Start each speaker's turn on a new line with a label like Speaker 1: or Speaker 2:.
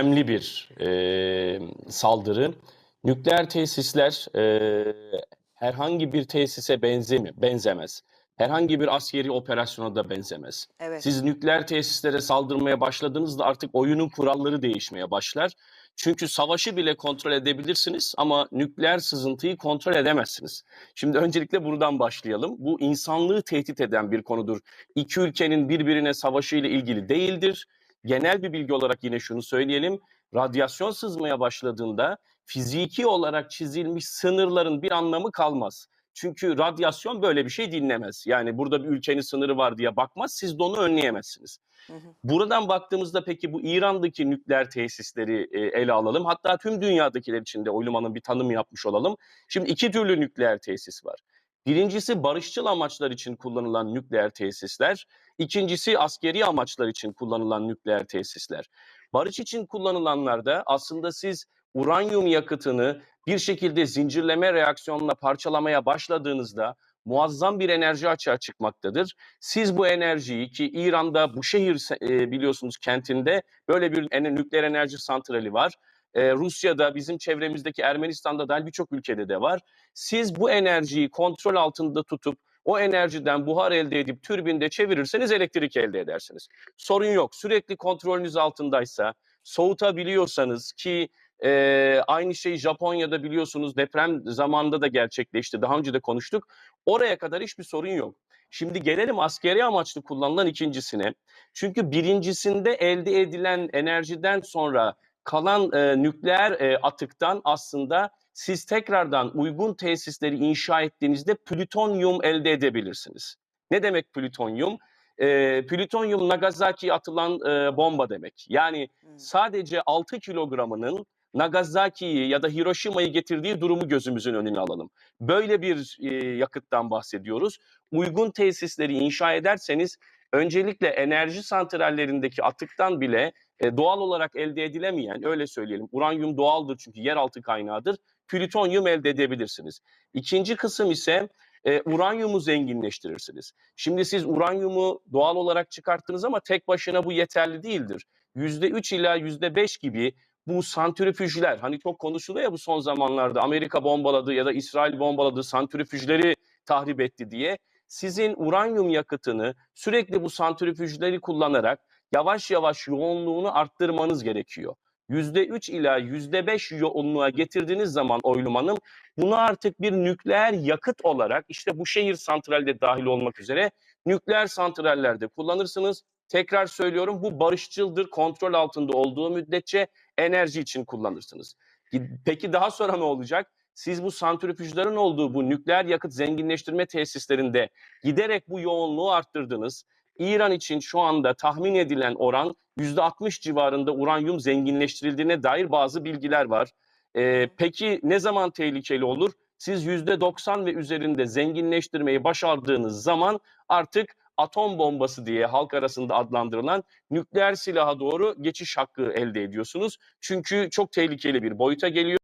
Speaker 1: önemli bir e, saldırı. Nükleer tesisler e, herhangi bir tesise benzemi, benzemez. Herhangi bir askeri operasyona da benzemez.
Speaker 2: Evet.
Speaker 1: Siz nükleer tesislere saldırmaya başladığınızda artık oyunun kuralları değişmeye başlar. Çünkü savaşı bile kontrol edebilirsiniz ama nükleer sızıntıyı kontrol edemezsiniz. Şimdi öncelikle buradan başlayalım. Bu insanlığı tehdit eden bir konudur. İki ülkenin birbirine savaşı ile ilgili değildir. Genel bir bilgi olarak yine şunu söyleyelim. Radyasyon sızmaya başladığında fiziki olarak çizilmiş sınırların bir anlamı kalmaz. Çünkü radyasyon böyle bir şey dinlemez. Yani burada bir ülkenin sınırı var diye bakmaz. Siz de onu önleyemezsiniz.
Speaker 2: Hı hı.
Speaker 1: Buradan baktığımızda peki bu İran'daki nükleer tesisleri e, ele alalım. Hatta tüm dünyadakiler için de Oyluman'ın bir tanımı yapmış olalım. Şimdi iki türlü nükleer tesis var. Birincisi barışçıl amaçlar için kullanılan nükleer tesisler. İkincisi askeri amaçlar için kullanılan nükleer tesisler. Barış için kullanılanlarda aslında siz uranyum yakıtını bir şekilde zincirleme reaksiyonla parçalamaya başladığınızda muazzam bir enerji açığa çıkmaktadır. Siz bu enerjiyi ki İran'da bu şehir e, biliyorsunuz kentinde böyle bir nükleer enerji santrali var. Rusya'da bizim çevremizdeki Ermenistan'da dahil birçok ülkede de var. Siz bu enerjiyi kontrol altında tutup o enerjiden buhar elde edip türbinde çevirirseniz elektrik elde edersiniz. Sorun yok. Sürekli kontrolünüz altındaysa, soğutabiliyorsanız ki e, aynı şey Japonya'da biliyorsunuz deprem zamanında da gerçekleşti. Daha önce de konuştuk. Oraya kadar hiçbir sorun yok. Şimdi gelelim askeri amaçlı kullanılan ikincisine. Çünkü birincisinde elde edilen enerjiden sonra kalan e, nükleer e, atıktan aslında siz tekrardan uygun tesisleri inşa ettiğinizde plütonyum elde edebilirsiniz. Ne demek plütonyum? E, plütonyum Nagasaki'ye atılan e, bomba demek. Yani
Speaker 2: Hı.
Speaker 1: sadece 6 kilogramının Nagasaki'yi ya da Hiroşima'yı getirdiği durumu gözümüzün önüne alalım. Böyle bir e, yakıttan bahsediyoruz. Uygun tesisleri inşa ederseniz öncelikle enerji santrallerindeki atıktan bile e, doğal olarak elde edilemeyen öyle söyleyelim. Uranyum doğaldır çünkü yeraltı kaynağıdır. Plütonyum elde edebilirsiniz. İkinci kısım ise e, uranyumu zenginleştirirsiniz. Şimdi siz uranyumu doğal olarak çıkarttınız ama tek başına bu yeterli değildir. %3 ila %5 gibi bu santrifüjler hani çok konuşuluyor ya bu son zamanlarda Amerika bombaladı ya da İsrail bombaladı santrifüjleri tahrip etti diye sizin uranyum yakıtını sürekli bu santrifüjleri kullanarak yavaş yavaş yoğunluğunu arttırmanız gerekiyor. %3 ila %5 yoğunluğa getirdiğiniz zaman oylumanın bunu artık bir nükleer yakıt olarak işte bu şehir santralde dahil olmak üzere nükleer santrallerde kullanırsınız. Tekrar söylüyorum bu barışçıldır kontrol altında olduğu müddetçe enerji için kullanırsınız. Peki daha sonra ne olacak? Siz bu santrifüjlerin olduğu bu nükleer yakıt zenginleştirme tesislerinde giderek bu yoğunluğu arttırdınız. İran için şu anda tahmin edilen oran %60 civarında uranyum zenginleştirildiğine dair bazı bilgiler var. Ee, peki ne zaman tehlikeli olur? Siz %90 ve üzerinde zenginleştirmeyi başardığınız zaman artık atom bombası diye halk arasında adlandırılan nükleer silaha doğru geçiş hakkı elde ediyorsunuz. Çünkü çok tehlikeli bir boyuta geliyor.